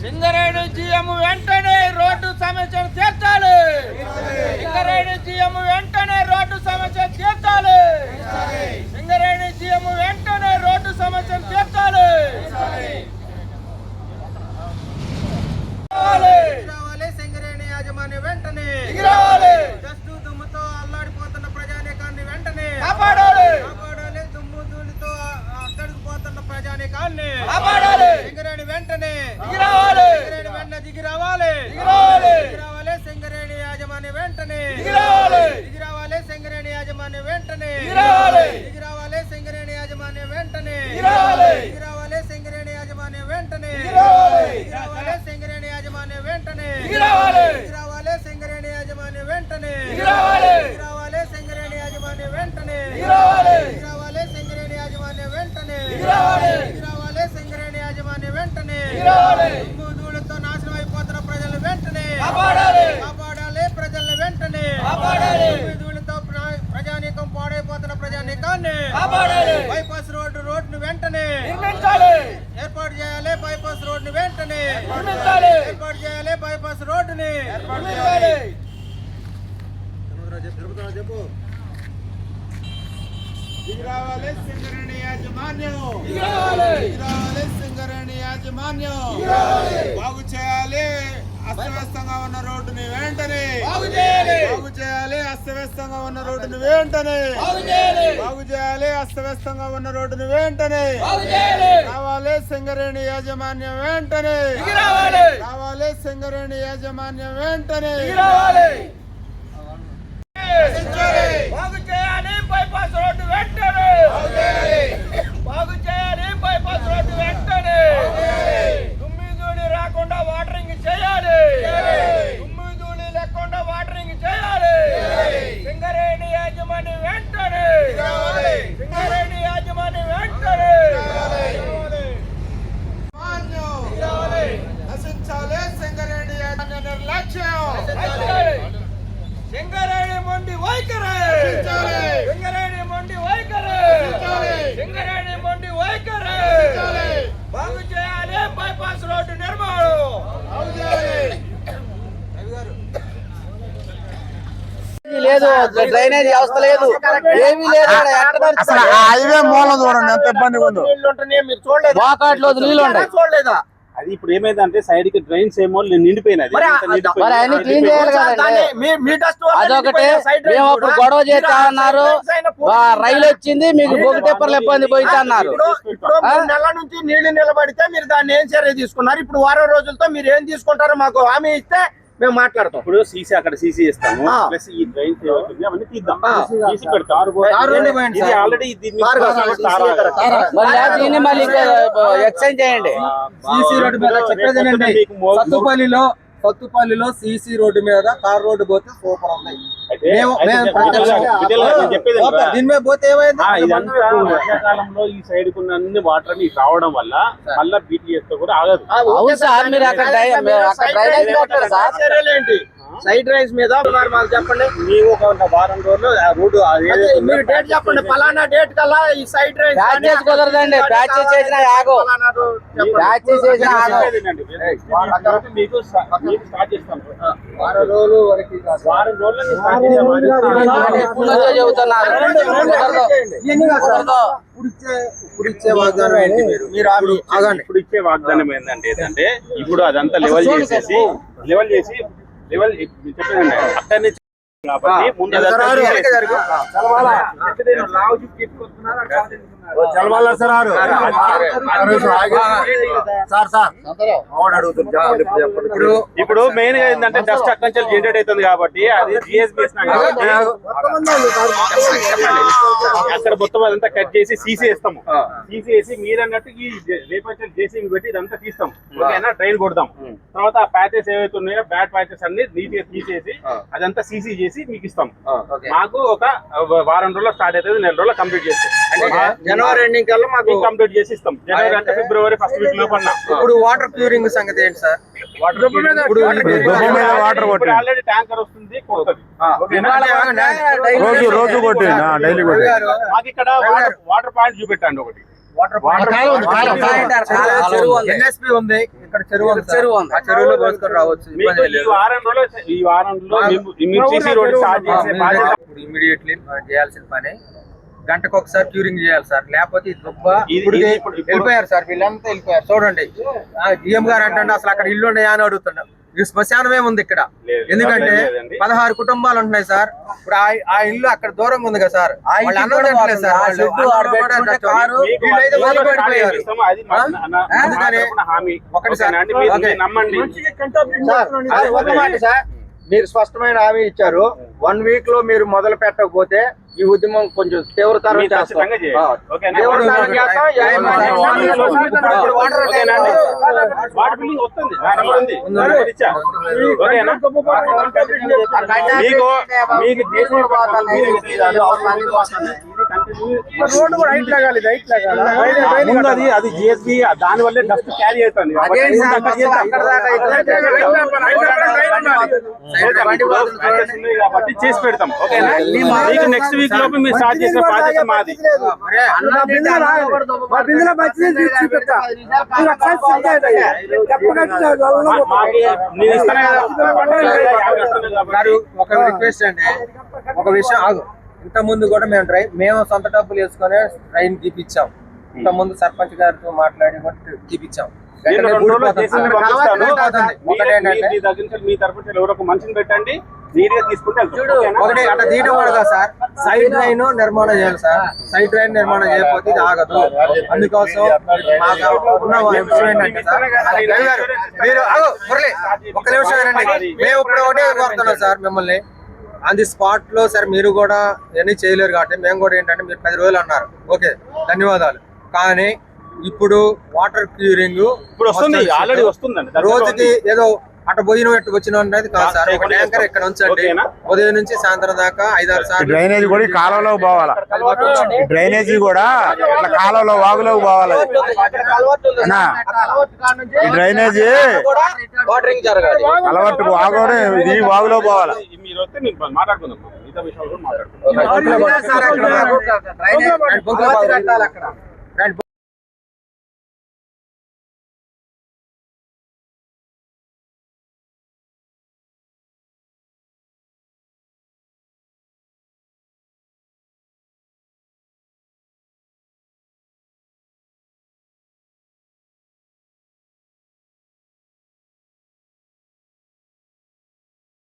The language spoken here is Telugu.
సింగరేణి జిఎం వెంటనే రోడ్డు సమస్యను తీర్చాలి. సింగరేణి జిఎం వెంటనే రోడ్డు సమస్య తీర్చాలి. ఏర్పాటు చేయాలి బైపాస్ రోడ్డుని నిర్మించాలి. చెప్పు దిగిరావాలి సింగరేణి యాజమాన్యం ఎగిరావాలి. దిగిరావాలి సింగరేణి యాజమాన్యం ఎగిరావాలి. బాగు చేయాలి అస్తవ్యస్తంగా ఉన్న రోడ్డుని వెంటనే బాగు చేయాలి. బాగు చేయాలి అస్తవ్యస్తంగా ఉన్న రోడ్డుని వెంటనే బాగు చేయాలి. బాగు చేయాలి అస్తవ్యస్తంగా ఉన్న రోడ్డుని వెంటనే బాగు చేయాలి. రావాలి సింగరేణి యాజమాన్యం వెంటనే. రావాలి సింగరేణి యాజమాన్యం వెంటనే ఎగిరావాలి. బాగు చేయాలి బైపాస్ రోడ్డు వెంటనే బాగు చేయాలి బైపాస్ రోడ్డు వెంటనే దుమ్మి ధూళి రాకుండా వాటరింగ్ చేయాలి దుమ్మి ధూళి లేకుండా వాటరింగ్ చేయాలి సింగరేణి యాజమాన్యం వెంటనే సింగరేణి యాజమాన్యం వెంటనే ఎగిరావాలి. నశించాలి సింగరేణి యాజమాన్య నిర్లక్ష్యం నశించాలి. సింగరేణి మొండి వైఖరి నశించాలి. సింగరేణి మొండి వైఖరి నశించాలి. సింగరేణి మొండి వైఖరి నశించాలి. బాగు చేయాలి బైపాస్ రోడ్డు నిర్మాణం బాగు చేయాలి. లేదు. డ్రైనేజ్ వ్యవస్థ లేదు. ఏమీ లేదు అసలు హైవే మూలం చూడండి ఎంత ఇబ్బందిగా ఉందో. మీరు చూడలేదు. వాకాట్లో నీళ్ళు ఉన్నాయి చూడలేదా? అది ఇప్పుడు ఏమైందంటే సైడ్కి డ్రైన్స్ ఏమో నిండిపోయినది అదొకటి. మేము అప్పుడు గొడవ చేస్తా అన్నారు. రైలు వచ్చింది మీకు బొగ్గుటెప్పర్లు ఇబ్బంది పోయితే అన్నారు. నెలల నుంచి నీళ్ళు నిలబడితే మీరు దాన్ని ఏం చర్య తీసుకున్నారు? ఇప్పుడు వారం రోజులతో మీరు ఏం తీసుకుంటారో మాకు హామీ ఇస్తే మేము మాట్లాడతాం. ఇప్పుడు సీసీ అక్కడ సీసీ ఇస్తాము. ప్లస్ ఈ అవన్నీ తీద్దాం. పెడతాం. ఆల్రెడీ దీన్ని. మళ్ళీ ఎక్స్చేంజ్ చేయండి. సీసీ రోడ్డు మీద చెప్పేదేనండి మీకు మో- సత్తుపల్లిలో సత్తుపల్లిలో సీసీ రోడ్డు మీద తార్ రోడ్డు పోతే సూపర్ ఉన్నాయి. దీని మీద పోతే ఏమైంది? ఆ, ఇదంతా వర్షాకాలంలో ఈ సైడ్ కున్న అన్ని వాటర్ రావడం వల్ల మళ్ళా బీటీఎస్తో కూడా ఆగదు. అవును సార్ మీరు అక్కడ సైడ్ రైన్స్ మీద మాకు చెప్పండి. ನೀವು ఒక వారం రోజులు రోడ్డు మీరు డేట్ చెప్పండి పలానా డేట్ కల్లా ఈ సైడ్ రైన్స్ ప్యాచెస్ కుదరదండి ప్యాచెస్ చేసినా ఆగో ప్యాచెస్ చేసినా మీకు స్టార్ట్ చేస్తాం వారం రోజులు వరకు. వారం రోజులు చెబుతున్నారు కుదరదు. ఇప్పుడు ఇచ్చే వాగ్దానం ఏంటి మీరు ఇప్పుడు ఇచ్చే వాగ్దానం ఏంటంటే ఏంటంటే ఇప్పుడు అదంతా లెవెల్ చేసేసి లెవెల్ చేసి లెవెల్ చెప్పేదండి అక్కడి నుంచి కాబట్టి ముందు అదంతా జరగారు, తీసేసి- వెనక జరుగు. చెప్పేది నేను లావు చూపు తీసుకొస్తున్నాను, అక్కడ చలవాల సార్ సార్, ఇప్పుడు ఇప్పుడు మెయిన్గా ఏంటంటే డస్ట్ అక్కడి నుంచి జనరేట్ అవుతుంది కాబట్టి అది జిఎస్బి అక్కడ మొత్తం అదంతా కట్ చేసి సీసీ వేస్తాము. సీసీ వేసి మీరు అన్నట్టు ఈ రేపంచల్ జేసీబీ పెట్టి ఇదంతా తీస్తాం. ఓకేనా? డ్రైన్ కొడదాం తర్వాత ఆ ప్యాచెస్ ఏవైతే ఉన్నాయో బ్యాడ్ ప్యాచెస్ అన్ని నీట్గా తీసేసి అదంతా సీసీ చేసి మీకు ఇస్తాం. మాకు ఒక వారం రోజుల్లో స్టార్ట్ అవుతుంది నెల రోజుల్లో కంప్లీట్ చేస్తాం. జనవరి ఎండింగ్ కల్లా మాకు కంప్లీట్ చేసి ఇస్తాం. జనవరి అంటే ఫిబ్రవరి ఫస్ట్ వీక్ లోపల ఇప్పుడు వాటర్ క్యూరింగ్ సంగతి ఏంటి సార్? వాటర్ ఇప్పుడు దుబ్బ మీద వాటర్ కొట్టి ఆల్రెడీ ట్యాంకర్ వస్తుంది? రోజు రోజు కొట్టి డైలీ కొట్టి మాకు ఇక్కడ వాటర్ పాయింట్ చూపెట్టండి ఒకటి. ఇమీడియట్లీ చేయాల్సిన పని గంటకు ఒకసారి క్యూరింగ్ చేయాలి సార్. లేకపోతే ఈ దుబ్బ వెళ్ళిపోయారు సార్ వీళ్ళంతా వెళ్ళిపోయారు. చూడండి. జిఎం గారు అంటే అసలు అక్కడ ఇల్లు ఉన్నాయా? అని అడుగుతున్నాం ఇది శ్మశానమే ఉంది ఇక్కడ. ఎందుకంటే. పదహారు కుటుంబాలు ఉంటున్నాయి సార్. ఇప్పుడు ఆ- ఇల్లు అక్కడ దూరంగా ఉంది కదా సార్. అందుకని ఒకటి ఓకేనా? సార్. అండి? మీరు ఓకే. మీరు నమ్మండి. సార్ అది ఒక మాట సార్. మీరు స్పష్టమైన హామీ ఇచ్చారు. వన్ వీక్లో మీరు మొదలు పెట్టకపోతే ఈ ఉద్యమం కొంచెం తీవ్రతరం చేస్తాం? తీవ్రతరం మీకు మీకు రోడ్డు కూడా హైట్ లాగాలి ఇది హైట్ లాగాలి. ముందు అది అది జిఎస్బి దాని వల్లే డస్ట్ క్యారీ అవుతుంది. కాబట్టి చేసి పెడతాం. మీకు నెక్స్ట్ వీక్ లోపు మీరు స్టార్ట్ చేసిన బాధ్యత మాది. నేను ఇస్తాను ఒక రిక్వెస్ట్ అండి. ఒక విషయం ఆగు. ఇంత ముందు కూడా మేము ట్రై మేము సొంత డబ్బులు వేసుకొని ట్రైన్ తీపిచ్చాం. ఇంత ముందు సర్పంచ్ గారితో మాట్లాడి కూడా తీపిచ్చాం. నేను రెండు రోజుల్లో. పంపిస్తాను. మీరే- మీ- ఏంటంటే మీ దగ్గర నుంచి మీ తరపు నుంచి ఎవరో ఒక మనిషిని పెట్టండి. నీట్గా తీసుకుంటే వెళ్తాం. ఓకేనా? ఒకటి అట్లా తీయడం కూడా కాదు సార్. సైడ్ డ్రైన్ నిర్మాణం చేయాలి సార్. సైడ్ నిర్మాణం చేయకపోతే ఇది ఆగదు. అందుకోసం మాకు ఉన్న విషయం ఏంటంటే సార్ రవి గారు, మీరు ఆగు, మురళి. ఒక నిమిషం వినండి. మేము ఇప్పుడు ఒకటే కోరుతున్నాం సార్ మిమ్మల్ని. ఆన్ ది స్పాట్లో సార్ మీరు కూడా ఇవన్నీ చేయలేరు కాబట్టి మేము కూడా ఏంటంటే మీరు పది రోజులు అన్నారు. ఓకే ధన్యవాదాలు. కానీ ఇప్పుడు వాటర్ క్యూరింగ్ ఇప్పుడు వస్తుంది ఆల్రెడీ వస్తుందండి. రోజుకి. ఏదో అటు పోయిన ఇటు వచ్చిన అనేది కాదు సార్ ఒక ట్యాంకర్ ఇక్కడ ఉంచండి? ఉదయం నుంచి సాయంత్రం దాకా ఐదారు ఈ సార్లు డ్రైనేజ్ కూడా ఈ కాలువలో పోవాలా? డ్రైనేజీ కూడా ఇట్లా కాలువలో వాగులోకి పోవాలి? డ్రైనేజీ వాటరింగ్ జరగాలి. అలవాటు వాగునే ఇది వాగులో పోవాలా? వస్తే నేను మాట్లాడుకుందాం. మిగతా విషయాలు కూడా మాట్లాడుకుందాం.